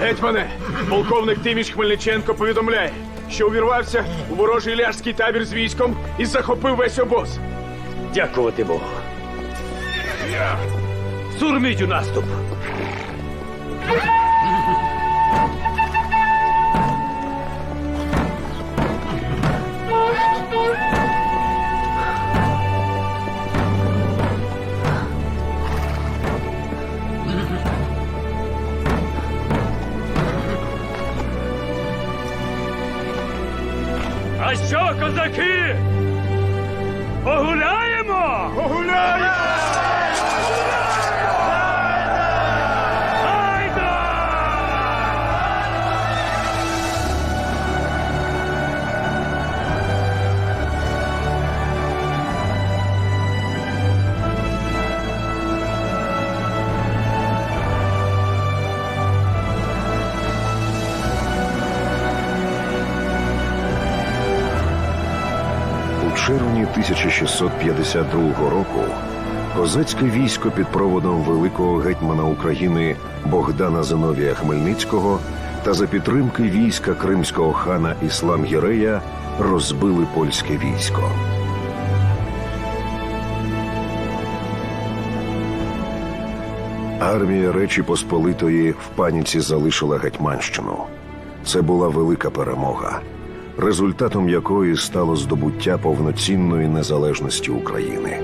Гетьмане, полковник Тиміш Хмельниченко повідомляє, що увірвався у ворожий ляжський табір з військом і захопив весь обоз. Дякувати Богу. Сурміть у наступ. А що, козаки? Погуляємо? Погуляємо! Червні 1652 року козацьке військо під проводом великого гетьмана України Богдана Зиновія Хмельницького та за підтримки війська кримського хана Іслам Гірея розбили польське військо. Армія Речі Посполитої в паніці залишила Гетьманщину. Це була велика перемога, результатом якої стало здобуття повноцінної незалежності України,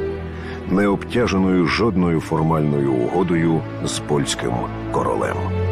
не обтяженою жодною формальною угодою з польським королем.